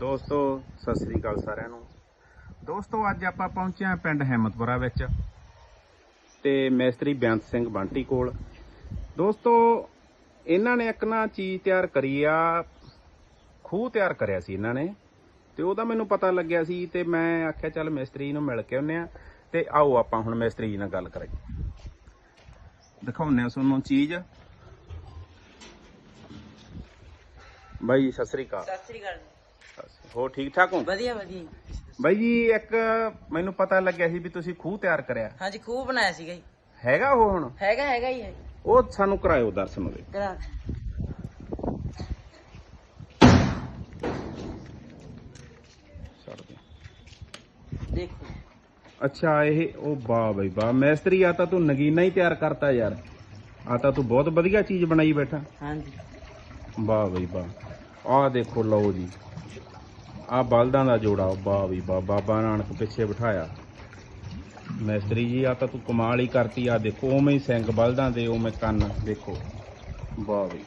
ਦੋਸਤੋ, ਸਤਿ ਸ੍ਰੀ ਅਕਾਲ ਸਾਰਿਆਂ ਨੂੰ। ਦੋਸਤੋ, ਅੱਜ ਆਪਾਂ ਪਹੁੰਚੇ ਹਾਂ ਪਿੰਡ ਹਿੰਮਤਪੁਰਾ ਵਿੱਚ ਤੇ ਮੈਸਤਰੀ ਬੇਅੰਤ ਸਿੰਘ ਬੰਟੀ ਕੋਲ। ਦੋਸਤੋ, ਇਹਨਾਂ ਨੇ ਇੱਕ ਨਾ ਚੀਜ਼ ਤਿਆਰ ਕਰੀ ਆ, ਖੂਹ ਤਿਆਰ ਕਰਿਆ ਸੀ ਇਹਨਾਂ ਨੇ। ਤੇ ਉਹਦਾ ਮੈਨੂੰ ਪਤਾ ਲੱਗਿਆ ਸੀ ਤੇ ਮੈਂ ਆਖਿਆ, ਚੱਲ ਮਿਸਤਰੀ ਨੂੰ ਮਿਲ ਕੇ ਆਉਂਦੇ ਆ ਤੇ ਆਓ ਆਪਾਂ ਹੁਣ ਮਿਸਤਰੀ ਜੀ ਨਾਲ ਗੱਲ ਕਰੀਏ। ਦਿਖਾਉਂਦੇ ਆ ਤੁਹਾਨੂੰ ਚੀਜ਼। ਬਾਈ, ਸਤਿ ਸ੍ਰੀ ਅਕਾਲ। ਸਤਿ ਸ੍ਰੀ ਅਕਾਲ। ਹੋ ਠੀਕ ਠਾਕ ਹੋ? ਵਧੀਆ ਵਧੀਆ। ਬਾਈ ਜੀ ਇੱਕ ਮੈਨੂੰ ਪਤਾ ਲੱਗਿਆ ਸੀ ਵੀ ਤੁਸੀਂ ਖੂਹ ਤਿਆਰ ਕਰਿਆ। ਹਾਂਜੀ ਖੂਹ ਬਣਾਇਆ ਸੀਗਾ ਜੀ। ਹੈਗਾ ਉਹ ਹੁਣ? ਹੈਗਾ ਹੈਗਾ ਹੀ ਹੈ ਉਹ ਸਾਨੂੰ ਕਰਾਇਓ ਦਰਸ਼ਨ ਉਹਦੇ। ਕਰਾ। ਛੱਡ ਦੇਖੋ। ਅੱਛਾ ਇਹ ਉਹ ਵਾਹ ਬਈ ਵਾਹ। ਮੈਸਤਰੀ ਆ ਤਾਂ ਤੂੰ ਨਗੀਨਾ ਹੀ ਤਿਆਰ ਕਰਤਾ ਯਾਰ। ਆ ਤਾਂ ਤੂੰ ਬਹੁਤ ਵਧੀਆ ਚੀਜ਼ ਬਣਾਈ ਬੈਠਾ। ਹਾਂਜੀ। ਵਾਹ ਬਈ ਵਾਹ। ਆਹ ਦੇਖੋ ਲਓ ਜੀ। ਆ ਬਲਦਾਂ ਦਾ ਜੋੜਾ ਵਾਹ ਬਈ ਵਾਹ ਬਾਬਾ ਨਾਨਕ ਪਿੱਛੇ ਬਿਠਾਇਆ। ਮੈਸਤਰੀ ਜੀ ਆ ਤਾਂ ਤੂੰ ਕਮਾਲ ਹੀ ਕਰਤੀ ਆ ਦੇਖੋ ਉਵੇਂ ਹੀ ਸਿੰਘ ਬਲਦਾਂ ਦੇ ਉਵੇਂ ਕੰਨ ਦੇਖੋ। ਵਾਹ ਬਈ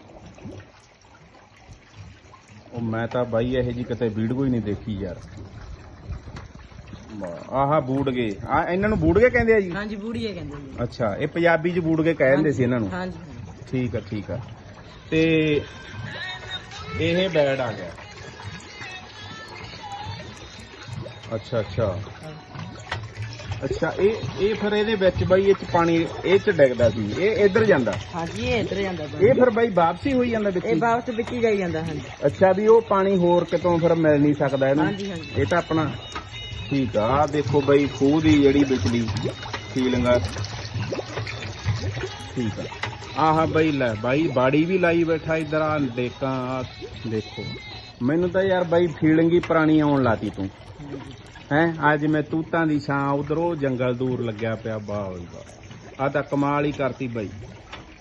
ਉਹ ਮੈਂ ਤਾਂ ਬਾਈ ਇਹ ਜੀ ਕਿਤੇ ਵੀਡੀਓ ਹੀ ਨਹੀਂ ਦੇਖੀ ਯਾਰ। ਆਹਾ ਬੂੜਗੇ ਆ ਇਹਨਾਂ ਨੂੰ ਬੂੜਗੇ ਕਹਿੰਦੇ ਆ ਜੀ? ਹਾਂਜੀ ਬੂੜੀਏ ਕਹਿੰਦੇ ਜੀ ਅੱਛਾ ਇਹ ਪੰਜਾਬੀ ਚ ਬੂੜਗੇ ਕਹਿ ਦਿੰਦੇ ਸੀ ਇਹਨਾਂ ਨੂੰ? ਹਾਂਜੀ। ਠੀਕ ਆ ਠੀਕ ਆ। ਤੇ ਇਹ ਬੈਡ ਆ ਗਿਆ। ਅੱਛਾ ਅੱਛਾ। ਅੱਛਾ ਇਹ ਇਹ ਫਿਰ ਇਹਦੇ ਵਿੱਚ ਬਾਈ ਇਹ ਚ ਪਾਣੀ ਇਹ ਚ ਡਿੱਗਦਾ ਸੀ। ਇਹ ਇੱਧਰ ਜਾਂਦਾ। ਹਾਂਜੀ ਇਹ ਇੱਧਰ ਜਾਂਦਾ। ਇਹ ਫਿਰ ਬਾਈ ਵਾਪਸੀ ਹੋਈ ਜਾਂਦਾ ਵਿੱਚ ਇਹ ਹੀ? ਵਾਪਸ ਵਿੱਚ ਹੀ ਜਾਈ ਜਾਂਦਾ ਹਾਂਜੀ। ਅੱਛਾ ਵੀ ਉਹ ਪਾਣੀ ਹੋਰ ਕਿਤੋਂ ਫਿਰ ਮਿਲ ਨਹੀਂ ਸਕਦਾ ਇਹਨੂੰ? ਹਾਂਜੀ ਹਾਂਜੀ। ਇਹ ਤਾਂ ਆਪਣਾ ਠੀਕ ਆ। ਆਹ ਦੇਖੋ ਬਈ ਖੂਹ ਦੀ ਜਿਹੜੀ ਵਿਚਲੀ ਫੀਲਿੰਗ ਆ। ਠੀਕ ਆ। ਆਹ ਬਈ ਲੈ ਬਾਈ ਬਾੜੀ ਵੀ ਲਾਈ ਬੈਠਾ ਇਧਰ ਆ ਆਹ ਦੇਖੋ। ਮੈਨੂੰ ਤਾਂ ਯਾਰ ਬਾਈ ਫੀਲਿੰਗ ਹੀ ਪੁਰਾਣੀ ਆਉਣ ਲਾਤੀ ਤੂੰ। ਹੈ? ਅੱਜ ਮੈਂ ਤੂਤਾਂ ਦੀ ਛਾਂ ਉਧਰੋਂ ਜੰਗਲ ਦੂਰ ਲੱਗਿਆ ਪਿਆ ਵਾਹ ਬਈ ਵਾਹ। ਆ ਤਾਂ ਕਮਾਲ ਹੀ ਕਰਤੀ ਬਾਈ।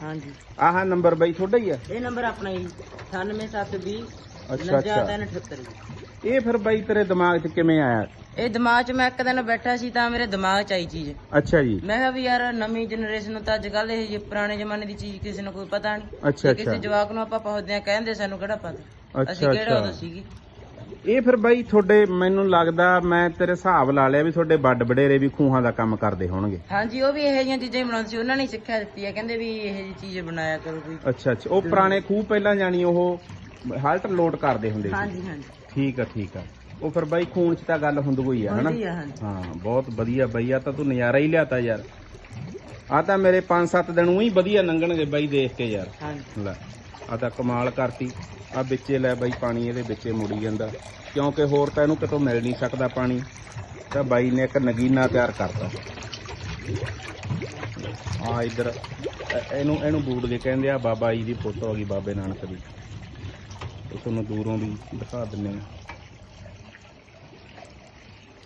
ਹਾਂਜੀ। ਆਹ ਨੰਬਰ ਬਾਈ ਤੁਹਾਡਾ ਹੀ ਆ? ਇਹ ਨੰਬਰ ਆਪਣਾ ਜੀ 98720 ਅੱਛਾ ਅੱਛਾ। 9378 ਇਹ ਫਿਰ ਬਾਈ ਤੇਰੇ ਦਿਮਾਗ 'ਚ ਕਿਵੇਂ ਆਇਆ? ਇਹ ਦਿਮਾਗ 'ਚ ਮੈਂ ਇੱਕ ਦਿਨ ਬੈਠਾ ਸੀ ਤਾਂ ਮੇਰੇ ਦਿਮਾਗ 'ਚ ਆਈ ਚੀਜ਼। ਅੱਛਾ ਜੀ। ਮੈਂ ਕਿਹਾ ਵੀ ਯਾਰ ਨਵੀਂ ਜਨਰੇਸ਼ਨ ਨੂੰ ਤਾਂ ਅੱਜ ਕੱਲ ਇਹ ਜਿਹੇ ਪੁਰਾਣੇ ਜ਼ਮਾਨੇ ਦੀ ਚੀਜ਼ ਕਿਸੇ ਨੂੰ ਕੋਈ ਪਤਾ ਨਹੀਂ ਅੱਛਾ ਕਿਸੇ ਅੱਛਾ। ਜਵਾਕ ਨੂੰ ਆਪਾਂ ਪੁੱਛਦੇ ਆ ਕਹਿੰਦੇ ਸਾਨੂੰ ਕਿਹੜਾ ਪਤਾ? ਅਸੀਂ ਅੱਛਾ। ਕਿਹੜਾ ਉਦੋਂ ਅੱਛਾ ਸੀਗੀ? ਇਹ ਫਿਰ ਬਾਈ ਤੁਹਾਡੇ ਮੈਨੂੰ ਲੱਗਦਾ ਮੈਂ ਤੇਰੇ ਹਿਸਾਬ ਲਾ ਲਿਆ ਵੀ ਤੁਹਾਡੇ ਵੱਡ ਵਡੇਰੇ ਵੀ ਖੂਹਾਂ ਦਾ ਕੰਮ ਕਰਦੇ ਹੋਣਗੇ। ਹਾਂਜੀ ਉਹ ਵੀ ਇਹੋ ਜਿਹੀਆਂ ਚੀਜ਼ਾਂ ਹੀ ਬਣਾਉਂਦੇ ਸੀ। ਉਹਨਾਂ ਨੇ ਹੀ ਸਿੱਖਿਆ ਦਿੱਤੀ ਹੈ ਕਹਿੰਦੇ ਵੀ ਇਹੋ ਜਿਹੀ ਚੀਜ਼ ਬਣਾਇਆ ਕਰੋ ਕੋਈ। ਅੱਛਾ ਅੱਛਾ। ਉਹ ਪੁਰਾਣੇ ਖੂਹ ਪਹਿਲਾਂ ਜਾਣੀ ਉਹ ਹਾਲਟ ਲੋਡ ਕਰਦੇ ਹੁੰਦੇ ਸੀ। ਹਾਂਜੀ ਹਾਂਜੀ। ਠੀਕ ਆ ਠੀਕ ਆ। ਉਹ ਫਿਰ ਬਾਈ ਖੂਨ 'ਚ ਤਾਂ ਗੱਲ ਹੁੰਦੀ ਹੋਈ ਆ ਹਨਾ? ਹੁੰਦੀ ਆ ਹਾਂਜੀ। ਹਾਂ ਬਹੁਤ ਵਧੀਆ ਬਾਈ ਆ ਤਾਂ ਤੂੰ ਨਜ਼ਾਰਾ ਹੀ ਲਿਆਤਾ ਯਾਰ। ਆ ਤਾਂ ਮੇਰੇ 5-7 ਦਿਨ ਉਹੀ ਵਧੀਆ ਲੰਘਣਗੇ ਬਾਈ ਦੇਖ ਕੇ ਯਾਰ। ਹਾਂਜੀ। ਲੈ ਆ ਤਾਂ ਕਮਾਲ ਕਰਤੀ। ਆ ਵਿੱਚੇ ਲੈ ਬਾਈ ਪਾਣੀ ਇਹਦੇ ਵਿੱਚੇ ਮੁੜੀ ਜਾਂਦਾ। ਕਿਉਂਕਿ ਹੋਰ ਤਾਂ ਇਹਨੂੰ ਕਿਤੋਂ ਮਿਲ ਨਹੀਂ ਸਕਦਾ ਪਾਣੀ। ਤਾਂ ਬਾਈ ਨੇ ਇੱਕ ਨਗੀਨਾ ਤਿਆਰ ਕਰਤਾ। ਆ ਇਧਰ ਇਹਨੂੰ ਇਹਨੂੰ ਬੂਟ ਦੇ ਕਹਿੰਦੇ ਆ ਬਾਬਾ ਜੀ ਦੀ ਫੋਟੋ ਆ ਗਈ ਬਾਬੇ ਨਾਨਕ ਦੀ। ਤੇ ਤੁਹਾਨੂੰ ਦੂਰੋਂ ਵੀ ਦਿਖਾ ਦਿੰਨੇ ਆ।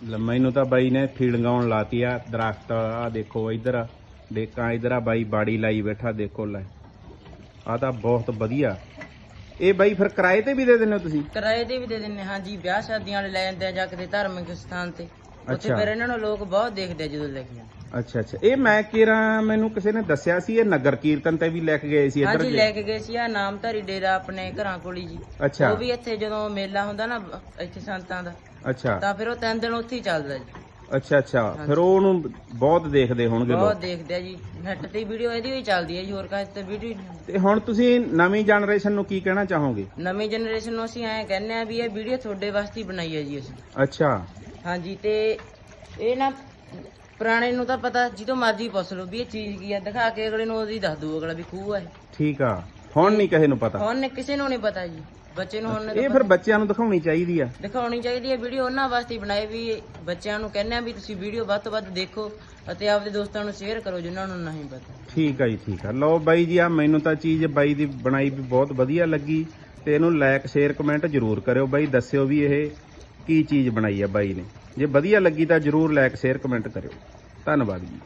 ਲੰਮਾ ਨੂੰ ਤਾਂ ਬਾਈ ਨੇ ਫੀਲੰਗਾਉਣ ਲਾਤੀ ਆ ਦਰਖਤ ਆ ਦੇਖੋ ਇਧਰ ਡੇਕਾਂ ਇਧਰ ਆ ਬਾਈ ਬਾੜੀ ਲਾਈ ਬੈਠਾ, ਦੇਖੋ ਲੈ। ਆ ਤਾਂ ਬਹੁਤ ਵਧੀਆ। ਇਹ ਬਾਈ ਫਿਰ ਕਿਰਾਏ ਤੇ ਵੀ ਦੇ ਦਿੰਦੇ ਹੋ ਤੁਸੀਂ? ਕਿਰਾਏ ਤੇ ਵੀ ਦੇ ਦਿੰਨੇ ਹਾਂਜੀ ਵਿਆਹ ਸ਼ਾਦੀਆਂ ਵਾਲੇ ਲੈ ਜਾਂਦੇ ਆ ਜਾਂ ਕਿਤੇ ਧਾਰਮਿਕ ਸਥਾਨ ਤੇ। ਉੱਥੇ ਅੱਛਾ। ਫਿਰ ਇਹਨਾਂ ਨੂੰ ਲੋਕ ਬਹੁਤ ਦੇਖਦੇ ਆ ਜਦੋਂ ਲੈ ਕੇ ਜਾਂਦੇ ਅੱਛਾ ਅੱਛਾ। ਇਹ ਮੈਂ ਕਿਰਾ ਮੈਨੂੰ ਕਿਸੇ ਨੇ ਦੱਸਿਆ ਸੀ ਇਹ ਨਗਰ ਕੀਰਤਨ ਤੇ ਵੀ ਲੈ ਕੇ ਗਏ ਸੀ ਇੱਧਰ ਹਾਂਜੀ ਜੇ। ਲੈ ਕੇ ਗਏ ਸੀ। ਆ ਨਾਮਧਾਰੀ ਡੇਰਾ ਆਪਣੇ ਘਰਾਂ ਕੋਲ ਹੀ ਜੀ। ਅੱਛਾ। ਉਹ ਵੀ ਇੱਥੇ ਜਦੋਂ ਮੇਲਾ ਹੁੰਦਾ ਨਾ ਇੱਥੇ ਸੰਤਾਂ ਦਾ ਅੱਛਾ। ਤਾਂ ਫਿਰ ਉਹ ਤਿੰਨ ਦਿਨ ਉੱਥੇ ਹੀ ਚੱਲਦਾ ਜੀ। ਅੱਛਾ ਅੱਛਾ। ਫਿਰ ਉਹਨੂੰ ਬਹੁਤ ਦੇਖਦੇ ਹੋਣਗੇ ਬਹੁਤ ਲੋਕ। ਦੇਖਦੇ ਆ ਜੀ। ਨੈਟ ਤੇ ਵੀਡੀਓ ਇਹਦੀ ਵੀ ਚੱਲਦੀ ਹੈ ਜੀ ਹੋਰ ਕਾਹ ਤੇ ਵੀਡੀਓ ਤੇ ਹੁਣ ਤੁਸੀਂ ਨਵੀਂ ਜਨਰੇਸ਼ਨ ਨੂੰ ਕੀ ਕਹਿਣਾ ਚਾਹੋਗੇ? ਨਵੀਂ ਜਨਰੇਸ਼ਨ ਨੂੰ ਅਸੀਂ ਐਂ ਕਹਿੰਦੇ ਆ ਵੀ ਇਹ ਵੀਡੀਓ ਤੁਹਾਡੇ ਵਾਸਤੇ ਹੀ ਬਣਾਈ ਹੈ ਜੀ ਅਸੀਂ। ਅੱਛਾ। ਹਾਂਜੀ ਤੇ ਇਹ ਨਾ ਪੁਰਾਣੇ ਨੂੰ ਤਾਂ ਪਤਾ ਜਦੋਂ ਮਰਜ਼ੀ ਪੁੱਛ ਲਓ ਵੀ ਇਹ ਚੀਜ਼ ਕੀ ਆ ਦਿਖਾ ਕੇ ਅਗਲੇ ਨੂੰ ਉਹਦੀ ਦੱਸ ਦੂ ਅਗਲਾ ਵੀ ਖੂਹ ਆ ਇਹ। ਠੀਕ ਆ। ਹੁਣ ਨਹੀਂ ਕਿਸੇ ਨੂੰ ਪਤਾ। ਹੁਣ ਨੀ- ਕਿਸੇ ਨੂੰ ਨਹੀਂ ਪਤਾ ਜੀ। ਬੱਚੇ ਨੂੰ ਹੁਣ ਨੀ ਇਹ ਤਾਂ ਫਿਰ ਬੱਚਿਆਂ ਨੂੰ ਦਿਖਾਉਣੀ ਚਾਹੀਦੀ ਆ। ਦਿਖਾਉਣੀ ਚਾਹੀਦੀ ਹੈ ਵੀਡੀਓ ਉਹਨਾਂ ਵਾਸਤੇ ਹੀ ਬਣਾਈ ਵੀ ਬੱਚਿਆਂ ਨੂੰ ਕਹਿੰਦੇ ਆ ਵੀ ਤੁਸੀਂ ਵੀਡੀਓ ਵੱਧ ਤੋਂ ਵੱਧ ਦੇਖੋ ਅਤੇ ਆਪਦੇ ਦੋਸਤਾਂ ਨੂੰ ਸ਼ੇਅਰ ਕਰੋ ਜਿਨ੍ਹਾਂ ਨੂੰ ਨਹੀਂ ਪਤਾ। ਠੀਕ ਆ ਜੀ ਠੀਕ ਆ। ਲਓ ਬਾਈ ਜੀ ਆ ਮੈਨੂੰ ਤਾਂ ਚੀਜ਼ ਬਾਈ ਦੀ ਬਣਾਈ ਵੀ ਬਹੁਤ ਵਧੀਆ ਲੱਗੀ ਤੇ ਇਹਨੂੰ ਲਾਇਕ ਸ਼ੇਅਰ ਕਮੈਂਟ ਜ਼ਰੂਰ ਕਰਿਓ ਬਾਈ ਦੱਸਿਓ ਵੀ ਇਹ ਕੀ ਚੀਜ਼ ਬਣਾਈ ਆ ਬਾਈ ਨੇ? ਜੇ ਵਧੀਆ ਲੱਗੀ ਤਾਂ ਜ਼ਰੂਰ ਲਾਇਕ ਸ਼ੇਅਰ ਕਮੈਂਟ ਕਰਿਓ। ਧੰਨਵਾਦ ਜੀ।